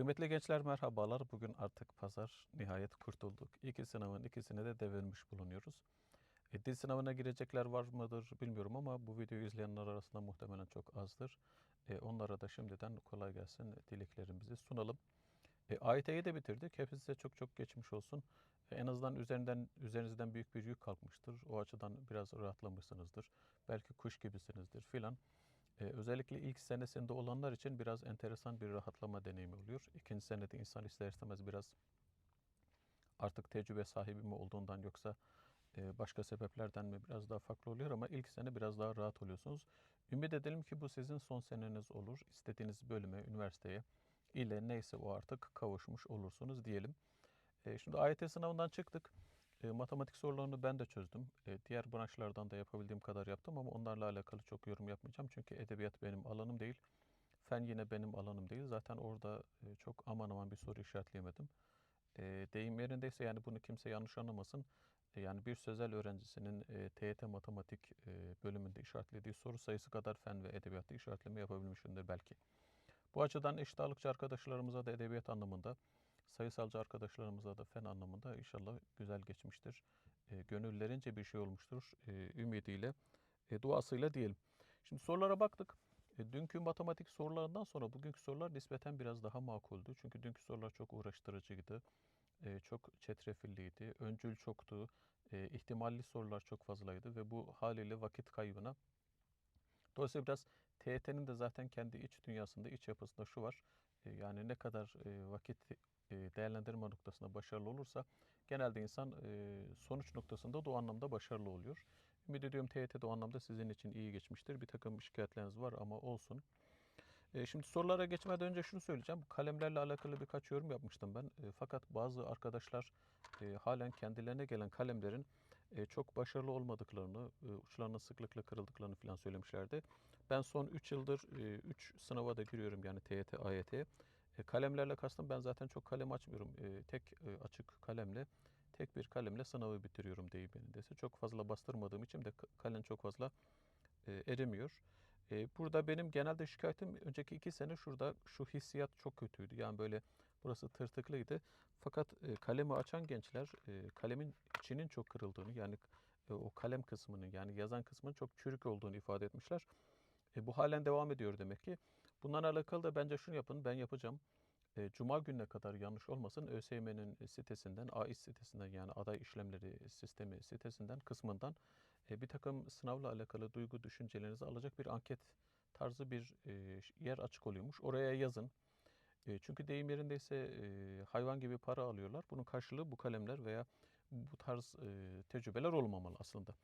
Kıymetli gençler merhabalar. Bugün artık pazar nihayet kurtulduk. İki sınavın ikisine de devirmiş bulunuyoruz. E, dil sınavına girecekler var mıdır bilmiyorum ama bu videoyu izleyenler arasında muhtemelen çok azdır. E, onlara da şimdiden kolay gelsin dileklerimizi sunalım. E, AYT'yi de bitirdik. Hepinize çok çok geçmiş olsun. E, en azından üzerinden üzerinizden büyük bir yük kalkmıştır. O açıdan biraz rahatlamışsınızdır. Belki kuş gibisinizdir filan. Özellikle ilk senesinde olanlar için biraz enteresan bir rahatlama deneyimi oluyor. İkinci senede insan ister istemez biraz artık tecrübe sahibi mi olduğundan yoksa başka sebeplerden mi biraz daha farklı oluyor ama ilk sene biraz daha rahat oluyorsunuz. Ümit edelim ki bu sizin son seneniz olur. İstediğiniz bölüme, üniversiteye ile neyse o artık kavuşmuş olursunuz diyelim. Şimdi AYT sınavından çıktık. E, matematik sorularını ben de çözdüm. E, diğer branşlardan da yapabildiğim kadar yaptım ama onlarla alakalı çok yorum yapmayacağım. Çünkü edebiyat benim alanım değil. Fen yine benim alanım değil. Zaten orada e, çok aman aman bir soru işaretleyemedim. E, deyim yerindeyse yani bunu kimse yanlış anlamasın. E, yani bir sözel öğrencisinin e, TYT matematik e, bölümünde işaretlediği soru sayısı kadar fen ve edebiyatta işaretleme yapabilmişimdir belki. Bu açıdan eşit ağırlıkçı arkadaşlarımıza da edebiyat anlamında sayısalcı arkadaşlarımıza da fen anlamında inşallah güzel geçmiştir. E, gönüllerince bir şey olmuştur e, ümidiyle, e, duasıyla diyelim. Şimdi sorulara baktık. E, dünkü matematik sorularından sonra bugünkü sorular nispeten biraz daha makuldü. Çünkü dünkü sorular çok uğraştırıcıydı. E, çok çetrefilliydi. Öncül çoktu. E, ihtimalli sorular çok fazlaydı ve bu haliyle vakit kaybına Dolayısıyla biraz TYT'nin de zaten kendi iç dünyasında, iç yapısında şu var. E, yani ne kadar e, vakit e, değerlendirme noktasında başarılı olursa genelde insan sonuç noktasında da o anlamda başarılı oluyor. Ümit ediyorum TYT de o anlamda sizin için iyi geçmiştir. Bir takım şikayetleriniz var ama olsun. Şimdi sorulara geçmeden önce şunu söyleyeceğim. Kalemlerle alakalı birkaç yorum yapmıştım ben. Fakat bazı arkadaşlar halen kendilerine gelen kalemlerin çok başarılı olmadıklarını, uçlarının sıklıkla kırıldıklarını falan söylemişlerdi. Ben son 3 yıldır 3 sınava da giriyorum yani TYT, AYT. E, kalemlerle kastım ben zaten çok kalem açmıyorum. E, tek e, açık kalemle, tek bir kalemle sınavı bitiriyorum deyip dese. Çok fazla bastırmadığım için de kalem çok fazla e, erimiyor. E, burada benim genelde şikayetim önceki iki sene şurada şu hissiyat çok kötüydü. Yani böyle burası tırtıklıydı. Fakat e, kalemi açan gençler e, kalemin içinin çok kırıldığını yani e, o kalem kısmının yani yazan kısmının çok çürük olduğunu ifade etmişler. E, bu halen devam ediyor demek ki. Bundan alakalı da bence şunu yapın, ben yapacağım. E, Cuma gününe kadar yanlış olmasın ÖSYM'nin sitesinden, AİS sitesinden yani aday işlemleri sistemi sitesinden kısmından e, bir takım sınavla alakalı duygu düşüncelerinizi alacak bir anket tarzı bir e, yer açık oluyormuş. Oraya yazın. E, çünkü deyim yerindeyse e, hayvan gibi para alıyorlar. Bunun karşılığı bu kalemler veya bu tarz e, tecrübeler olmamalı aslında.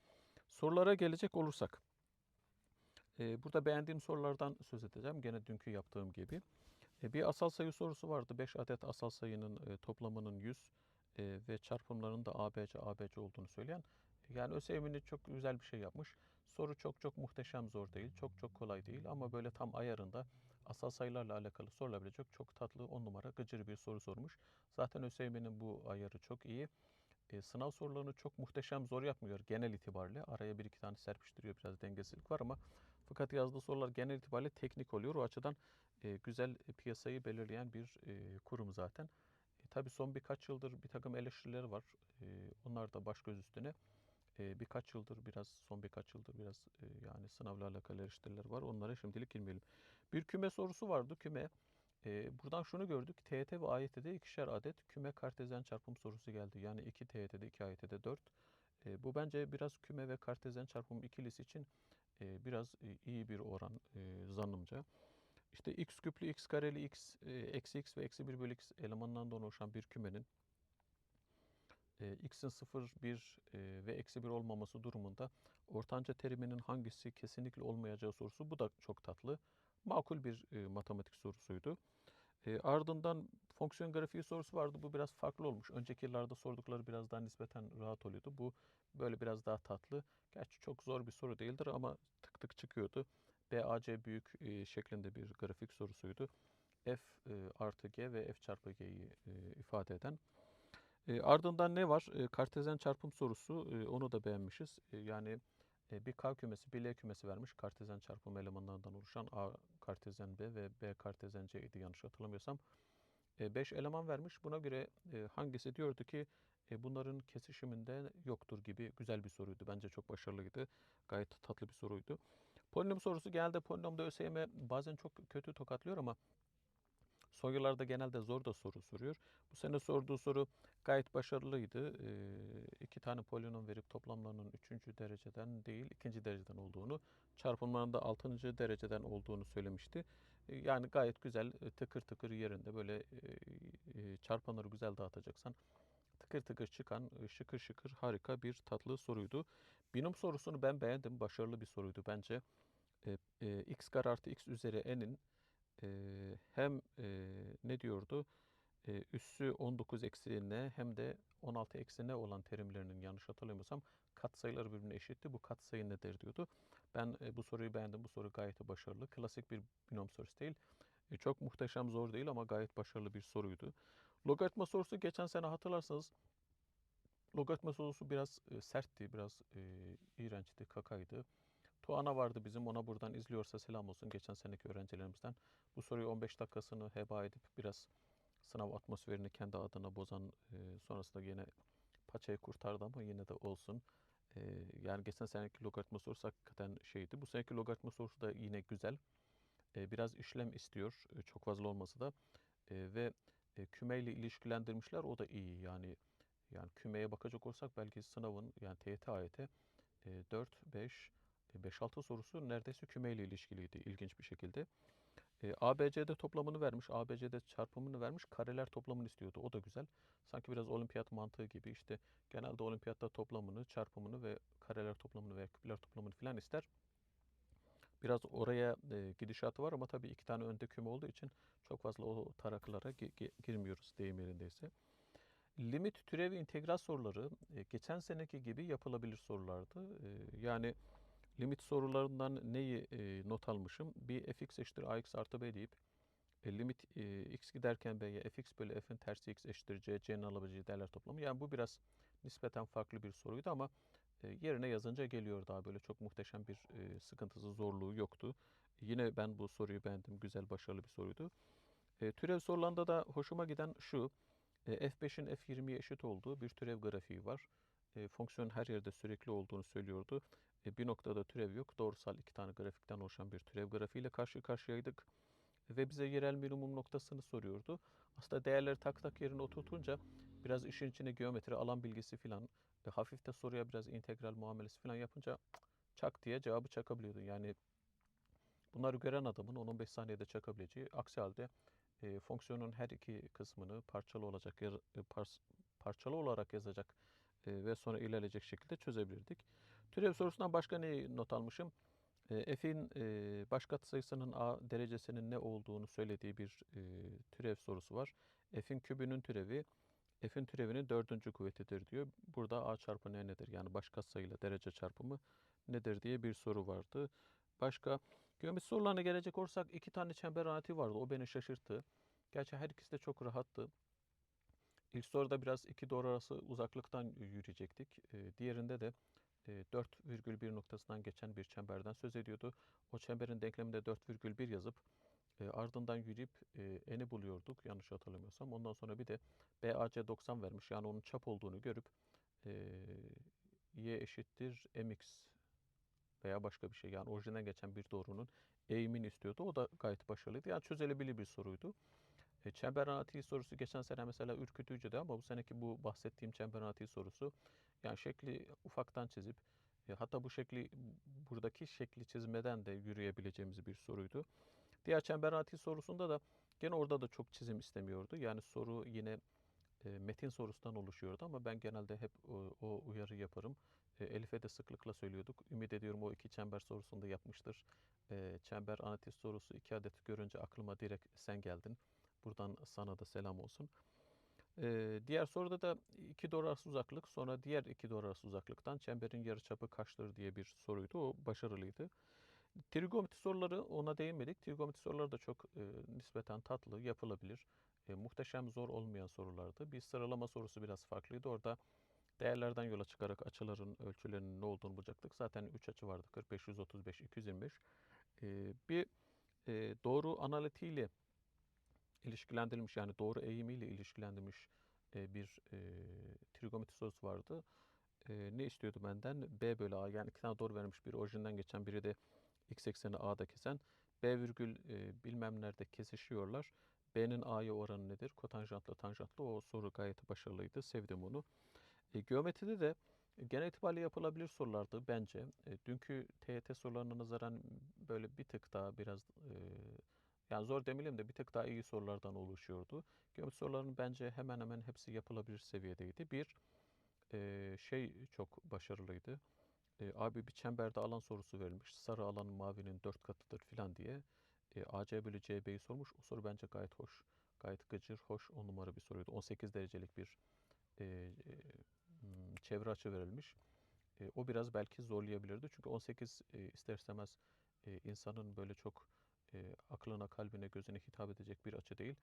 Sorulara gelecek olursak. E, burada beğendiğim sorulardan söz edeceğim. Gene dünkü yaptığım gibi. E, bir asal sayı sorusu vardı. 5 adet asal sayının e, toplamının 100 e, ve çarpımlarının da ABC, ABC olduğunu söyleyen. Yani ÖSYM'nin çok güzel bir şey yapmış. Soru çok çok muhteşem zor değil. Çok çok kolay değil ama böyle tam ayarında asal sayılarla alakalı sorulabilecek çok tatlı on numara gıcır bir soru sormuş. Zaten ÖSYM'nin bu ayarı çok iyi. E, sınav sorularını çok muhteşem zor yapmıyor genel itibariyle. Araya bir iki tane serpiştiriyor biraz dengesizlik var ama fakat yazdığı sorular genel itibariyle teknik oluyor. O açıdan e, güzel piyasayı belirleyen bir e, kurum zaten. E, tabii son birkaç yıldır bir takım eleştirileri var. E, onlar da baş göz üstüne. Birkaç yıldır biraz son birkaç yıldır biraz yani sınavla alakalı eleştiriler var. Onlara şimdilik girmeyelim. Bir küme sorusu vardı. Küme buradan şunu gördük. TYT ve AYT'de ikişer adet küme kartezyen çarpım sorusu geldi. Yani 2 TYT'de 2 AYT'de 4. E, bu bence biraz küme ve kartezyen çarpım ikilisi için biraz iyi bir oran zannımca. İşte x küplü x kareli x eksi x ve eksi 1 bölü x elemanından oluşan bir kümenin e, x'in 0, 1 e, ve eksi 1 olmaması durumunda ortanca teriminin hangisi kesinlikle olmayacağı sorusu. Bu da çok tatlı. Makul bir e, matematik sorusuydu. E, ardından fonksiyon grafiği sorusu vardı. Bu biraz farklı olmuş. Önceki yıllarda sordukları biraz daha nispeten rahat oluyordu. Bu böyle biraz daha tatlı. Gerçi çok zor bir soru değildir ama tık tık çıkıyordu. BAC büyük e, şeklinde bir grafik sorusuydu. F e, artı G ve F çarpı G'yi e, ifade eden. E, ardından ne var? E, kartezyen çarpım sorusu. E, onu da beğenmişiz. E, yani e, bir K kümesi, bir L kümesi vermiş. Kartezyen çarpım elemanlarından oluşan A kartezyen B ve B kartezyen C idi yanlış hatırlamıyorsam. 5 eleman vermiş. Buna göre e, hangisi diyordu ki e, bunların kesişiminde yoktur gibi güzel bir soruydu. Bence çok başarılıydı. Gayet tatlı bir soruydu. Polinom sorusu geldi. Polinomda ÖSYM bazen çok kötü tokatlıyor ama son yıllarda genelde zor da soru soruyor. Bu sene sorduğu soru gayet başarılıydı. E, iki tane polinom verip toplamlarının üçüncü dereceden değil ikinci dereceden olduğunu, çarpımlarının da altıncı dereceden olduğunu söylemişti. E, yani gayet güzel, tıkır tıkır yerinde böyle e, e, çarpanları güzel dağıtacaksan tıkır tıkır çıkan şıkır şıkır harika bir tatlı soruydu. Binom sorusunu ben beğendim. Başarılı bir soruydu bence. E, e, x kare artı x üzeri n'in e, hem e, ne diyordu? E, üssü 19 eksi n hem de 16 eksi n olan terimlerinin yanlış hatırlamıyorsam katsayıları birbirine eşitti. Bu katsayı nedir diyordu. Ben bu soruyu beğendim. Bu soru gayet başarılı. Klasik bir binom sorusu değil. Çok muhteşem zor değil ama gayet başarılı bir soruydu. Logaritma sorusu geçen sene hatırlarsanız logaritma sorusu biraz sertti, biraz iğrençti, kakaydı. Tuana vardı bizim, ona buradan izliyorsa selam olsun geçen seneki öğrencilerimizden. Bu soruyu 15 dakikasını heba edip biraz sınav atmosferini kendi adına bozan e, sonrasında yine paçayı kurtardı ama yine de olsun. E, yani geçen seneki logaritma sorusu hakikaten şeydi. Bu seneki logaritma sorusu da yine güzel. E, biraz işlem istiyor, e, çok fazla olması da. E, ve e, kümeyle ilişkilendirmişler, o da iyi. Yani yani kümeye bakacak olursak belki sınavın yani TYT AYT e, 4, 5, 5-6 sorusu neredeyse kümeyle ilişkiliydi ilginç bir şekilde. E, ABC'de toplamını vermiş, ABC'de çarpımını vermiş, kareler toplamını istiyordu. O da güzel. Sanki biraz olimpiyat mantığı gibi işte genelde olimpiyatta toplamını, çarpımını ve kareler toplamını veya küpler toplamını filan ister. Biraz oraya e, gidişatı var ama tabii iki tane önde küme olduğu için çok fazla o taraklara gi- gi- girmiyoruz deyim yerindeyse. Limit, türev, integral soruları e, geçen seneki gibi yapılabilir sorulardı. E, yani limit sorularından neyi e, not almışım? Bir fx eşittir ax artı b deyip e, limit e, x giderken b'ye fx bölü f'in tersi x eşittir c, c'nin alabileceği değerler toplamı. Yani bu biraz nispeten farklı bir soruydu ama e, yerine yazınca geliyor daha böyle çok muhteşem bir e, sıkıntısı, zorluğu yoktu. Yine ben bu soruyu beğendim. Güzel, başarılı bir soruydu. E, türev sorularında da hoşuma giden şu. E, F5'in F20'ye eşit olduğu bir türev grafiği var. E, fonksiyon her yerde sürekli olduğunu söylüyordu. Bir noktada türev yok. Doğrusal iki tane grafikten oluşan bir türev grafiğiyle karşı karşıyaydık. Ve bize yerel minimum noktasını soruyordu. Aslında değerleri tak tak yerine oturtunca biraz işin içine geometri, alan bilgisi filan, e, hafif de soruya biraz integral muamelesi filan yapınca çak diye cevabı çakabiliyordun. Yani bunları gören adamın 10-15 saniyede çakabileceği. Aksi halde e, fonksiyonun her iki kısmını parçalı olacak e, pars- parçalı olarak yazacak e, ve sonra ilerleyecek şekilde çözebilirdik. Türev sorusundan başka ne not almışım? E, f'in e, baş katsayısının a derecesinin ne olduğunu söylediği bir e, türev sorusu var. F'in kübünün türevi f'in türevinin dördüncü kuvvetidir diyor. Burada a çarpı n nedir? Yani baş katsayıyla derece çarpımı nedir diye bir soru vardı. Başka geometri sorularına gelecek olursak iki tane çember analizi vardı. O beni şaşırttı. Gerçi her ikisi de çok rahattı. İlk soruda biraz iki doğru arası uzaklıktan yürüyecektik. E, diğerinde de 4,1 noktasından geçen bir çemberden söz ediyordu. O çemberin denkleminde 4,1 yazıp e, ardından yürüyüp e, eni buluyorduk yanlış hatırlamıyorsam. Ondan sonra bir de BAC 90 vermiş. Yani onun çap olduğunu görüp e, y eşittir mx veya başka bir şey. Yani orijinden geçen bir doğrunun eğimini istiyordu. O da gayet başarılıydı. Yani çözülebilir bir soruydu. E, çember analitiği sorusu geçen sene mesela ürkütücüydü ama bu seneki bu bahsettiğim çember analitiği sorusu yani şekli ufaktan çizip e, hatta bu şekli buradaki şekli çizmeden de yürüyebileceğimiz bir soruydu. Diğer çember analitiği sorusunda da gene orada da çok çizim istemiyordu. Yani soru yine e, metin sorusundan oluşuyordu ama ben genelde hep o, uyarı yaparım. Elif'e de sıklıkla söylüyorduk. Ümit ediyorum o iki çember sorusunu da yapmıştır. Çember analiz sorusu iki adet görünce aklıma direkt sen geldin. Buradan sana da selam olsun. Ee, diğer soruda da iki doğru arası uzaklık sonra diğer iki doğru arası uzaklıktan çemberin yarıçapı kaçtır diye bir soruydu. O başarılıydı. Trigonometri soruları ona değinmedik. Trigonometri soruları da çok e, nispeten tatlı, yapılabilir. E, muhteşem zor olmayan sorulardı. Bir sıralama sorusu biraz farklıydı. Orada değerlerden yola çıkarak açıların ölçülerinin ne olduğunu bulacaktık. Zaten 3 açı vardı. 45, 135, 225. E, bir e, doğru analitiğiyle ilişkilendirilmiş yani doğru eğimiyle ilişkilendirilmiş e, bir e, trigonometri sorusu vardı. E, ne istiyordu benden? B bölü A yani iki tane doğru verilmiş biri orijinden geçen biri de x ekseni A'da kesen. B virgül e, bilmem nerede kesişiyorlar. B'nin A'ya oranı nedir? Kotanjantlı tanjantlı o soru gayet başarılıydı. Sevdim onu. E, geometride de genel itibariyle yapılabilir sorulardı bence. E, dünkü TYT sorularına nazaran böyle bir tık daha biraz e, yani zor demeyelim de bir tık daha iyi sorulardan oluşuyordu. Geometri sorularının bence hemen hemen hepsi yapılabilir seviyedeydi. Bir e, şey çok başarılıydı. E, abi bir çemberde alan sorusu verilmiş. Sarı alan mavinin dört katıdır filan diye. E, AC bölü CB'yi sormuş. O soru bence gayet hoş. Gayet gıcır, hoş on numara bir soruydu. 18 derecelik bir e, e, hmm, çevre açı verilmiş. E, o biraz belki zorlayabilirdi. Çünkü 18 e, ister istemez e, insanın böyle çok e, aklına, kalbine, gözüne hitap edecek bir açı değil.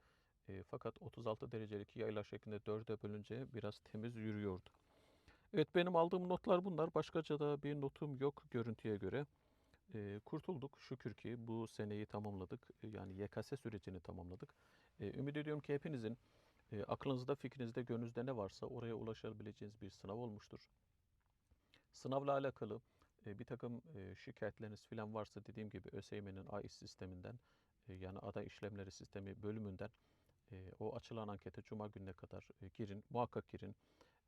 E, fakat 36 derecelik yaylar şeklinde 4'e bölünce biraz temiz yürüyordu. Evet benim aldığım notlar bunlar. Başkaca da bir notum yok görüntüye göre. E, kurtulduk şükür ki bu seneyi tamamladık. E, yani YKS sürecini tamamladık. E, ümit ediyorum ki hepinizin e, aklınızda, fikrinizde, gönlünüzde ne varsa oraya ulaşabileceğiniz bir sınav olmuştur. Sınavla alakalı e, bir takım e, şikayetleriniz falan varsa dediğim gibi ÖSYM'nin AİS sisteminden e, yani aday işlemleri sistemi bölümünden e, o açılan ankete cuma gününe kadar e, girin. Muhakkak girin.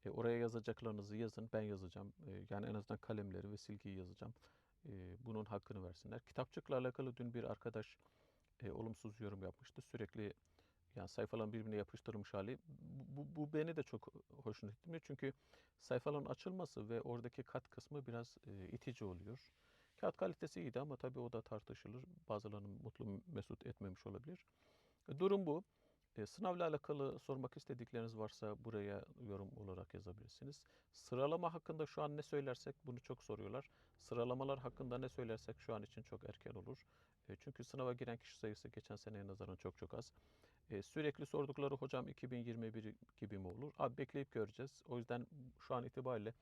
Oraya yazacaklarınızı yazın. Ben yazacağım. Yani en azından kalemleri ve silgiyi yazacağım. Bunun hakkını versinler. Kitapçıkla alakalı dün bir arkadaş olumsuz yorum yapmıştı. Sürekli yani sayfaların birbirine yapıştırılmış hali. Bu, bu, beni de çok hoşuna gitmiyor. Çünkü sayfaların açılması ve oradaki kat kısmı biraz e, itici oluyor. Kağıt kalitesi iyiydi ama tabii o da tartışılır. Bazılarının mutlu mesut etmemiş olabilir. E, durum bu. E, sınavla alakalı sormak istedikleriniz varsa buraya yorum olarak yazabilirsiniz. Sıralama hakkında şu an ne söylersek bunu çok soruyorlar. Sıralamalar hakkında ne söylersek şu an için çok erken olur. E, çünkü sınava giren kişi sayısı geçen seneye nazaran çok çok az. E, sürekli sordukları hocam 2021 gibi mi olur? Abi bekleyip göreceğiz. O yüzden şu an itibariyle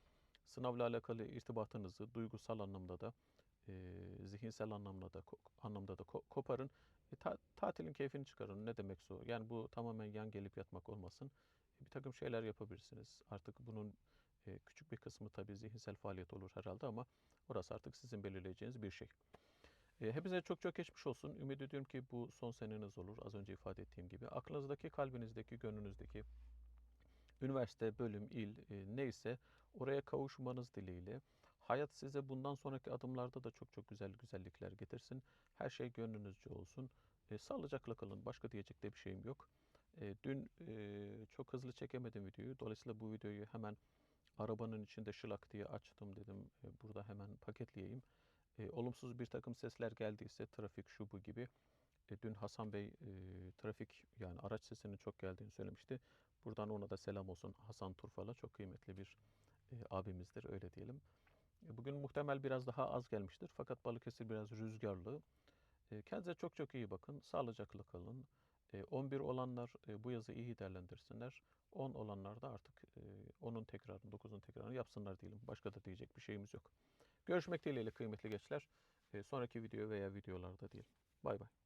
sınavla alakalı irtibatınızı duygusal anlamda da e, zihinsel anlamda da anlamda da koparın. E, ta, tatilin keyfini çıkarın. Ne demekse o. Yani bu tamamen yan gelip yatmak olmasın. E, bir takım şeyler yapabilirsiniz. Artık bunun e, küçük bir kısmı tabii zihinsel faaliyet olur herhalde ama orası artık sizin belirleyeceğiniz bir şey. Hepinize çok çok geçmiş olsun. Ümit ediyorum ki bu son seneniz olur. Az önce ifade ettiğim gibi. Aklınızdaki, kalbinizdeki, gönlünüzdeki üniversite, bölüm, il neyse oraya kavuşmanız dileğiyle. Hayat size bundan sonraki adımlarda da çok çok güzel güzellikler getirsin. Her şey gönlünüzce olsun. E, sağlıcakla kalın. Başka diyecek de bir şeyim yok. E, dün e, çok hızlı çekemedim videoyu. Dolayısıyla bu videoyu hemen arabanın içinde şılak diye açtım dedim. E, burada hemen paketleyeyim. E, olumsuz bir takım sesler geldiyse trafik şu bu gibi. E, dün Hasan Bey e, trafik yani araç sesinin çok geldiğini söylemişti. Buradan ona da selam olsun Hasan Turfal'a çok kıymetli bir e, abimizdir öyle diyelim. E, bugün muhtemel biraz daha az gelmiştir fakat Balıkesir biraz rüzgarlı. E, kendinize çok çok iyi bakın. Sağlıcakla kalın. E, 11 olanlar e, bu yazı iyi değerlendirsinler. 10 olanlar da artık e, 10'un tekrarını, 9'un tekrarını yapsınlar diyelim. Başka da diyecek bir şeyimiz yok. Görüşmek dileğiyle kıymetli gençler. E, sonraki video veya videolarda diyelim. Bay bay.